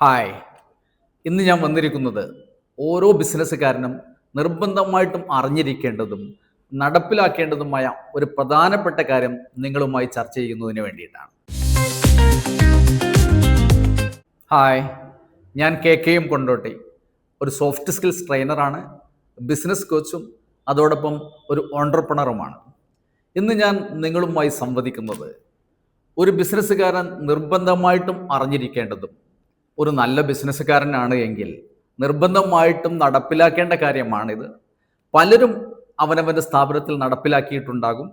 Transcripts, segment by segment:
Hi ഇന്ന് ഞാൻ വന്നിരിക്കുന്നത് ഓരോ ബിസിനസ്സുകാരനും നിർബന്ധമായിട്ടും അറിഞ്ഞിരിക്കേണ്ടതും നടപ്പിലാക്കേണ്ടതുമായ ഒരു പ്രധാനപ്പെട്ട കാര്യം നിങ്ങളുമായി ചർച്ച ചെയ്യുന്നതിന് വേണ്ടിയിട്ടാണ്. ഹായ് ഞാൻ കെ കെ എം കൊണ്ടോട്ടി. ഒരു സോഫ്റ്റ് സ്കിൽസ് ട്രെയിനറാണ് ബിസിനസ് കോച്ചും അതോടൊപ്പം ഒരു ഓണ്ടർപ്രണറുമാണ് ഇന്ന് ഞാൻ നിങ്ങളുമായി സംവദിക്കുന്നത് ഒരു ബിസിനസ്സുകാരൻ നിർബന്ധമായിട്ടും അറിഞ്ഞിരിക്കേണ്ടതും ഒരു നല്ല ബിസിനസ്സുകാരനാണ് എങ്കിൽ നിർബന്ധമായിട്ടും നടപ്പിലാക്കേണ്ട കാര്യമാണിത്. പലരും അവനവന്റെ സ്ഥാപനത്തിൽ നടപ്പിലാക്കിയിട്ടുണ്ടാകും.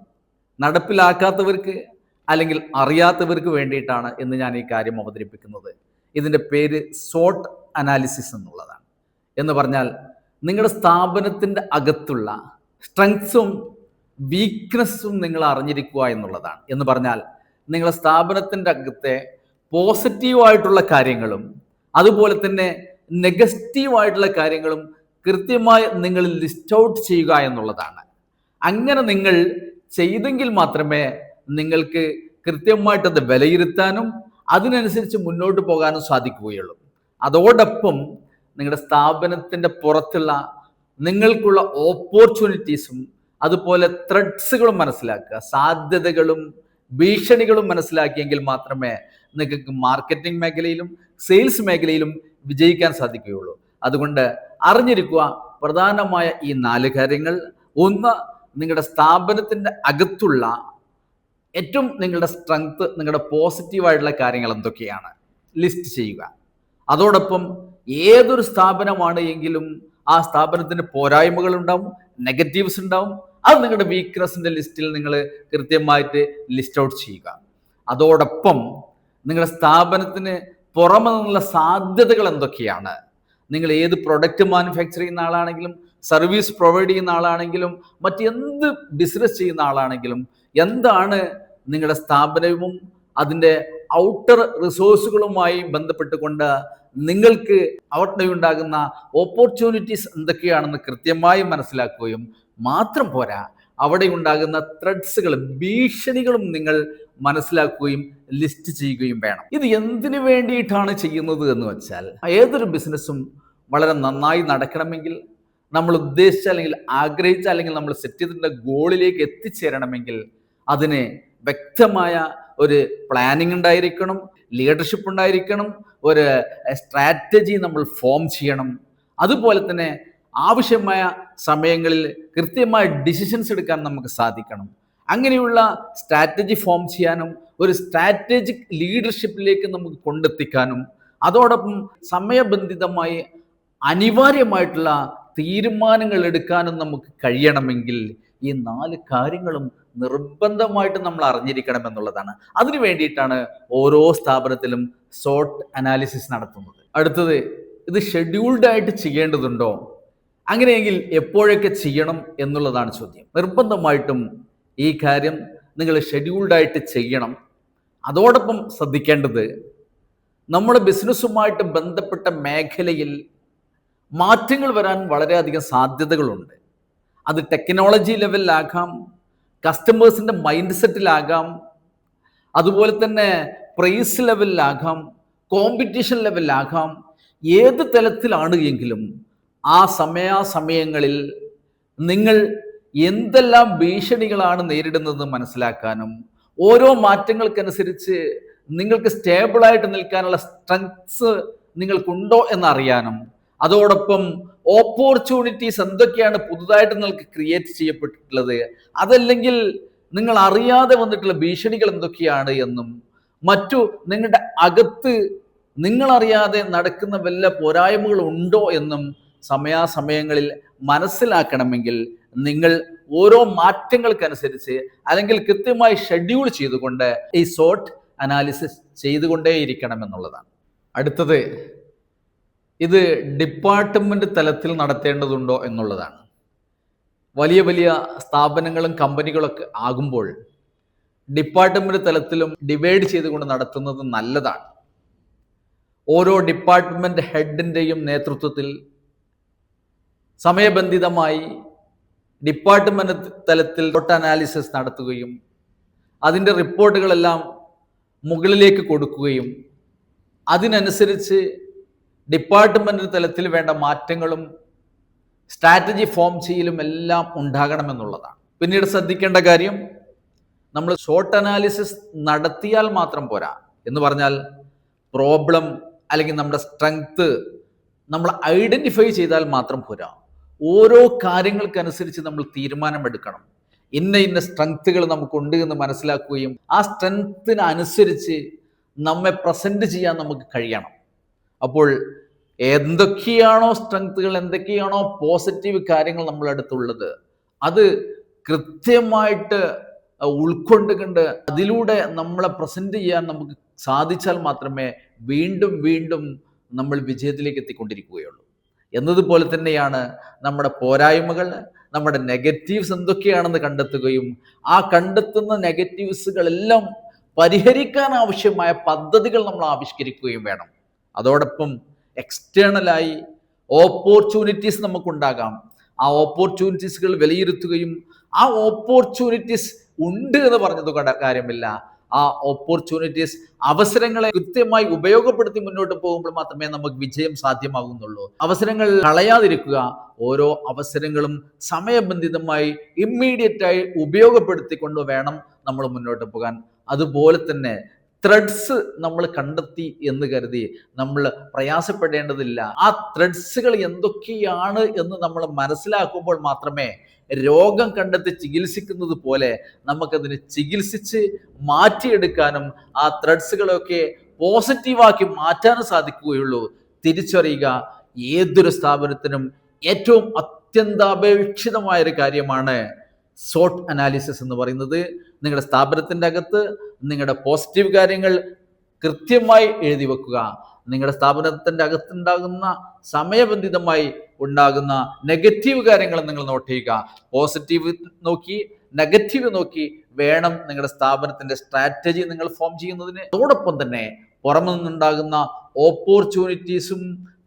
നടപ്പിലാക്കാത്തവർക്ക് അല്ലെങ്കിൽ അറിയാത്തവർക്ക് വേണ്ടിയിട്ടാണ് എന്ന് ഞാൻ ഈ കാര്യം അവതരിപ്പിക്കുന്നത്. ഇതിന്റെ പേര് സോട്ട് അനാലിസിസ് എന്നുള്ളതാണ്. എന്ന് പറഞ്ഞാൽ നിങ്ങളുടെ സ്ഥാപനത്തിന്റെ അകത്തുള്ള സ്ട്രെങ്സും വീക്ക്നെസ്സും നിങ്ങൾ അറിഞ്ഞിരിക്കുക എന്നുള്ളതാണ്. എന്ന് പറഞ്ഞാൽ നിങ്ങളുടെ സ്ഥാപനത്തിന്റെ അകത്തെ പോസിറ്റീവായിട്ടുള്ള കാര്യങ്ങളും അതുപോലെ തന്നെ നെഗറ്റീവായിട്ടുള്ള കാര്യങ്ങളും കൃത്യമായി നിങ്ങൾ ലിസ്റ്റ് ഔട്ട് ചെയ്യുക എന്നുള്ളതാണ്. അങ്ങനെ നിങ്ങൾ ചെയ്തെങ്കിൽ മാത്രമേ നിങ്ങൾക്ക് കൃത്യമായിട്ട് അത് വിലയിരുത്താനും അതിനനുസരിച്ച് മുന്നോട്ട് പോകാനും സാധിക്കുകയുള്ളൂ. അതോടൊപ്പം നിങ്ങളുടെ സ്ഥാപനത്തിന്റെ പുറത്തുള്ള നിങ്ങൾക്കുള്ള ഓപ്പർച്യൂണിറ്റീസും അതുപോലെ ത്രെഡ്സുകളും മനസ്സിലാക്കുക സാധ്യതകളും ഭീഷണികളും മനസ്സിലാക്കിയെങ്കിൽ മാത്രമേ നിങ്ങൾക്ക് മാർക്കറ്റിംഗ് മേഖലയിലും സെയിൽസ് മേഖലയിലും വിജയിക്കാൻ സാധിക്കുകയുള്ളൂ. അതുകൊണ്ട് അറിഞ്ഞിരിക്കുക പ്രധാനമായ ഈ നാല് കാര്യങ്ങൾ. ഒന്ന് നിങ്ങളുടെ സ്ഥാപനത്തിന്റെ അകത്തുള്ള ഏറ്റവും നിങ്ങളുടെ സ്ട്രെങ്ത് നിങ്ങളുടെ പോസിറ്റീവായിട്ടുള്ള കാര്യങ്ങൾ എന്തൊക്കെയാണ്? ലിസ്റ്റ് ചെയ്യുക. അതോടൊപ്പം ഏതൊരു സ്ഥാപനമാണ് എങ്കിലും ആ സ്ഥാപനത്തിന് പോരായ്മകൾ ഉണ്ടാവും നെഗറ്റീവ്സ് ഉണ്ടാവും. അത് നിങ്ങളുടെ വീക്ക്നെസ്സിന്റെ ലിസ്റ്റിൽ നിങ്ങൾ കൃത്യമായിട്ട് ലിസ്റ്റ് ഔട്ട് ചെയ്യുക. അതോടൊപ്പം നിങ്ങളുടെ സ്ഥാപനത്തിന് പുറമെ നിന്നുള്ള സാധ്യതകൾ എന്തൊക്കെയാണ്? നിങ്ങൾ ഏത് പ്രൊഡക്റ്റ് മാനുഫാക്ചർ ചെയ്യുന്ന ആളാണെങ്കിലും സർവീസ് പ്രൊവൈഡ് ചെയ്യുന്ന ആളാണെങ്കിലും മറ്റെന്ത് ബിസിനസ് ചെയ്യുന്ന ആളാണെങ്കിലും എന്താണ് നിങ്ങളുടെ സ്ഥാപനവും അതിന്റെ ഔട്ടർ റിസോഴ്സുകളുമായി ബന്ധപ്പെട്ടുകൊണ്ട് നിങ്ങൾക്ക് അവിടെ ഉണ്ടാകുന്ന ഓപ്പർച്യൂണിറ്റീസ് എന്തൊക്കെയാണെന്ന് കൃത്യമായി മനസ്സിലാക്കുകയും മാത്രം പോരാ. അവിടെ ഉണ്ടാകുന്ന ത്രെഡ്സുകളും ഭീഷണികളും നിങ്ങൾ മനസ്സിലാക്കുകയും ലിസ്റ്റ് ചെയ്യുകയും വേണം. ഇത് എന്തിനു വേണ്ടിയിട്ടാണ് ചെയ്യുന്നത് എന്ന് വെച്ചാൽ ഏതൊരു ബിസിനസ്സും വളരെ നന്നായി നടക്കണമെങ്കിൽ നമ്മൾ ഉദ്ദേശിച്ച അല്ലെങ്കിൽ ആഗ്രഹിച്ച അല്ലെങ്കിൽ നമ്മൾ സെറ്റ് ചെയ്തിട്ടുള്ള ഗോളിലേക്ക് എത്തിച്ചേരണമെങ്കിൽ അതിന് വ്യക്തമായ ഒരു പ്ലാനിങ് ഉണ്ടായിരിക്കണം ലീഡർഷിപ്പ് ഉണ്ടായിരിക്കണം ഒരു സ്ട്രാറ്റജി നമ്മൾ ഫോം ചെയ്യണം. അതുപോലെ തന്നെ ആവശ്യമായ സമയങ്ങളിൽ കൃത്യമായ ഡിസിഷൻസ് എടുക്കാൻ നമുക്ക് സാധിക്കണം. അങ്ങനെയുള്ള സ്ട്രാറ്റജി ഫോം ചെയ്യാനും ഒരു സ്ട്രാറ്റജിക് ലീഡർഷിപ്പിലേക്ക് നമുക്ക് കൊണ്ടെത്തിക്കാനും അതോടൊപ്പം സമയബന്ധിതമായി അനിവാര്യമായിട്ടുള്ള തീരുമാനങ്ങൾ എടുക്കാനും നമുക്ക് കഴിയണമെങ്കിൽ ഈ നാല് കാര്യങ്ങളും നിർബന്ധമായിട്ട് നമ്മൾ അറിഞ്ഞിരിക്കണം എന്നുള്ളതാണ്. അതിനു വേണ്ടിയിട്ടാണ് ഓരോ സ്ഥാപനത്തിലും സോട്ട് അനാലിസിസ് നടത്തുന്നത്. അടുത്തത് ഇത് ഷെഡ്യൂൾഡ് ആയിട്ട് ചെയ്യേണ്ടതുണ്ടോ? അങ്ങനെയെങ്കിൽ എപ്പോഴൊക്കെ ചെയ്യണം എന്നുള്ളതാണ് ചോദ്യം. നിർബന്ധമായിട്ടും ഈ കാര്യം നിങ്ങൾ ഷെഡ്യൂൾഡായിട്ട് ചെയ്യണം. അതോടൊപ്പം ശ്രദ്ധിക്കേണ്ടത് നമ്മുടെ ബിസിനസ്സുമായിട്ട് ബന്ധപ്പെട്ട മേഖലയിൽ മാറ്റങ്ങൾ വരാൻ വളരെയധികം സാധ്യതകളുണ്ട്. അത് ടെക്നോളജി ലെവലിലാകാം കസ്റ്റമേഴ്സിന്റെ മൈൻഡ് സെറ്റിലാകാം അതുപോലെ തന്നെ പ്രൈസ് ലെവലിലാകാം കോമ്പറ്റീഷൻ ലെവലിലാകാം ഏത് തലത്തിലാണ് എങ്കിലും ആ സമയാസമയങ്ങളിൽ നിങ്ങൾ എന്തെല്ലാം ഭീഷണികളാണ് നേരിടുന്നത് മനസ്സിലാക്കാനും ഓരോ മാറ്റങ്ങൾക്കനുസരിച്ച് നിങ്ങൾക്ക് സ്റ്റേബിളായിട്ട് നിൽക്കാനുള്ള സ്ട്രെങ്സ് നിങ്ങൾക്കുണ്ടോ എന്നറിയാനും അതോടൊപ്പം ഓപ്പർച്യൂണിറ്റീസ് എന്തൊക്കെയാണ് പുതുതായിട്ട് നിങ്ങൾക്ക് ക്രിയേറ്റ് ചെയ്യപ്പെട്ടിട്ടുള്ളത് അതല്ലെങ്കിൽ നിങ്ങൾ അറിയാതെ വന്നിട്ടുള്ള ഭീഷണികൾ എന്തൊക്കെയാണ് എന്നും മറ്റു നിങ്ങളുടെ അകത്ത് നിങ്ങളറിയാതെ നടക്കുന്ന വല്ല പോരായ്മകൾ ഉണ്ടോ എന്നും സമയാസമയങ്ങളിൽ മനസ്സിലാക്കണമെങ്കിൽ നിങ്ങൾ ഓരോ മാറ്റങ്ങൾക്കനുസരിച്ച് അല്ലെങ്കിൽ കൃത്യമായി ഷെഡ്യൂൾ ചെയ്തുകൊണ്ട് ഈ സോട്ട് അനാലിസിസ് ചെയ്തുകൊണ്ടേയിരിക്കണം എന്നുള്ളതാണ് അടുത്തത് ഇത് ഡിപ്പാർട്ട്മെന്റ് തലത്തിൽ നടത്തേണ്ടതുണ്ടോ എന്നുള്ളതാണ്. വലിയ വലിയ സ്ഥാപനങ്ങളും കമ്പനികളൊക്കെ ആകുമ്പോൾ ഡിപ്പാർട്ട്മെന്റ് തലത്തിലും ഡിവൈഡ് ചെയ്തുകൊണ്ട് നടത്തുന്നത് നല്ലതാണ്. ഓരോ ഡിപ്പാർട്ട്മെന്റ് ഹെഡിന്റെയും നേതൃത്വത്തിൽ സമയബന്ധിതമായി ഡിപ്പാർട്ട്മെന്റ് തലത്തിൽ ഡോട്ട് അനാലിസിസ് നടത്തുകയും അതിന്റെ റിപ്പോർട്ടുകളെല്ലാം മുകളിലേക്ക് കൊടുക്കുകയും അതിനനുസരിച്ച് ഡിപ്പാർട്ട്മെന്റ് തലത്തിൽ വേണ്ട മാറ്റങ്ങളും സ്ട്രാറ്റജി ഫോം ചെയ്യലും എല്ലാം ഉണ്ടാകണമെന്നുള്ളതാണ്. പിന്നീട് ശ്രദ്ധിക്കേണ്ട കാര്യം നമ്മൾ ഷോർട്ട് അനാലിസിസ് നടത്തിയാൽ മാത്രം പോരാ എന്ന് പറഞ്ഞാൽ പ്രോബ്ലം അല്ലെങ്കിൽ നമ്മുടെ സ്ട്രെങ്ത് നമ്മൾ ഐഡന്റിഫൈ ചെയ്താൽ മാത്രം പോരാ. ഓരോ കാര്യങ്ങൾക്കനുസരിച്ച് നമ്മൾ തീരുമാനമെടുക്കണം. ഇന്ന ഇന്ന സ്ട്രെങ്ത്തുകൾ നമുക്കുണ്ട് എന്ന് മനസ്സിലാക്കുകയും ആ സ്ട്രെങ്ത്തിനനുസരിച്ച് നമ്മെ പ്രസന്റ് ചെയ്യാൻ നമുക്ക് കഴിയണം. അപ്പോൾ എന്തൊക്കെയാണോ സ്ട്രെങ്ത്തുകൾ എന്തൊക്കെയാണോ പോസിറ്റീവ് കാര്യങ്ങൾ നമ്മളെ അടുത്തുള്ളത് അത് കൃത്യമായിട്ട് ഉൾക്കൊണ്ടുകൊണ്ട് അതിലൂടെ നമ്മളെ പ്രസന്റ് ചെയ്യാൻ നമുക്ക് സാധിച്ചാൽ മാത്രമേ വീണ്ടും വീണ്ടും നമ്മൾ വിജയത്തിലേക്ക് എത്തിക്കൊണ്ടിരിക്കുകയുള്ളൂ. എന്നതുപോലെ തന്നെയാണ് നമ്മുടെ പോരായ്മകൾ നമ്മുടെ നെഗറ്റീവ്സ് എന്തൊക്കെയാണെന്ന് കണ്ടെത്തുകയും ആ കണ്ടെത്തുന്ന നെഗറ്റീവ്സുകളെല്ലാം പരിഹരിക്കാൻ ആവശ്യമായ പദ്ധതികൾ നമ്മൾ ആവിഷ്കരിക്കുകയും വേണം. അതോടൊപ്പം എക്സ്റ്റേണലായി ഓപ്പർച്യൂണിറ്റീസ് നമുക്കുണ്ടാകാം. ആ ഓപ്പർച്യൂണിറ്റീസുകൾ വിലയിരുത്തുകയും ആ ഓപ്പർച്യൂണിറ്റീസ് ഉണ്ട് എന്ന് പറഞ്ഞത് കാര്യമില്ല. ആ ഓപ്പർച്യൂണിറ്റീസ് അവസരങ്ങളെ കൃത്യമായി ഉപയോഗപ്പെടുത്തി മുന്നോട്ട് പോകുമ്പോൾ മാത്രമേ നമുക്ക് വിജയം സാധ്യമാകുന്നുള്ളൂ. അവസരങ്ങൾ കളയാതിരിക്കുക ഓരോ അവസരങ്ങളും സമയബന്ധിതമായി ഇമ്മീഡിയറ്റ് ആയി ഉപയോഗപ്പെടുത്തിക്കൊണ്ട് വേണം നമ്മൾ മുന്നോട്ട് പോകാൻ. അതുപോലെ തന്നെ ത്രെഡ്സ് നമ്മൾ കണ്ടെത്തി എന്ന് കരുതി നമ്മൾ പ്രയാസപ്പെടേണ്ടതില്ല. ആ ത്രെഡ്സുകൾ എന്തൊക്കെയാണ് എന്ന് നമ്മൾ മനസ്സിലാക്കുമ്പോൾ മാത്രമേ രോഗം കണ്ടെത്തി ചികിത്സിക്കുന്നത് പോലെ നമുക്കതിന് ചികിത്സിച്ച് മാറ്റിയെടുക്കാനും ആ ത്രെഡ്സുകളൊക്കെ പോസിറ്റീവാക്കി മാറ്റാനും സാധിക്കുകയുള്ളൂ. തിരിച്ചറിയുക ഏതൊരു സ്ഥാപനത്തിനും ഏറ്റവും അത്യന്താപേക്ഷിതമായ ഒരു കാര്യമാണ് സോട്ട് അനാലിസിസ് എന്ന് പറയുന്നത്. നിങ്ങളുടെ സ്ഥാപനത്തിന്റെ അകത്ത് നിങ്ങളുടെ പോസിറ്റീവ് കാര്യങ്ങൾ കൃത്യമായി എഴുതി വെക്കുക. നിങ്ങളുടെ സ്ഥാപനത്തിന്റെ അകത്തുണ്ടാകുന്ന സമയബന്ധിതമായി ഉണ്ടാകുന്ന നെഗറ്റീവ് കാര്യങ്ങൾ നിങ്ങൾ നോട്ട് ചെയ്യുക. പോസിറ്റീവ് നോക്കി നെഗറ്റീവ് നോക്കി വേണം നിങ്ങളുടെ സ്ഥാപനത്തിന്റെ സ്ട്രാറ്റജി നിങ്ങൾ ഫോം ചെയ്യുന്നതിന്. അതോടൊപ്പം തന്നെ പുറമെ നിന്നുണ്ടാകുന്ന ഓപ്പർച്യൂണിറ്റീസും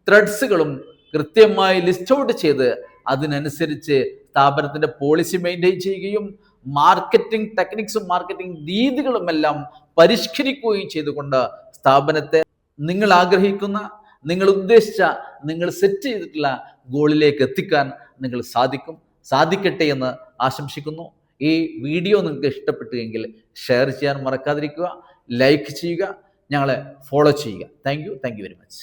ത്രെഡ്സുകളും കൃത്യമായി ലിസ്റ്റ് ഔട്ട് ചെയ്ത് അതിനനുസരിച്ച് സ്ഥാപനത്തിന്റെ പോളിസി മെയിന്റെയിൻ ചെയ്യുകയും മാർക്കറ്റിംഗ് ടെക്നിക്സും മാർക്കറ്റിംഗ് രീതികളും എല്ലാം പരിഷ്കരിക്കുകയും ചെയ്തുകൊണ്ട് സ്ഥാപനത്തെ നിങ്ങൾ ആഗ്രഹിക്കുന്ന നിങ്ങൾ ഉദ്ദേശിച്ച നിങ്ങൾ സെറ്റ് ചെയ്തിട്ടുള്ള ഗോളിലേക്ക് എത്തിക്കാൻ നിങ്ങൾ സാധിക്കും. സാധിക്കട്ടെ എന്ന് ആശംസിക്കുന്നു. ഈ വീഡിയോ നിങ്ങൾക്ക് ഇഷ്ടപ്പെട്ടുവെങ്കിൽ ഷെയർ ചെയ്യാൻ മറക്കാതിരിക്കുക ലൈക്ക് ചെയ്യുക ഞങ്ങളെ ഫോളോ ചെയ്യുക. Thank you thank you very much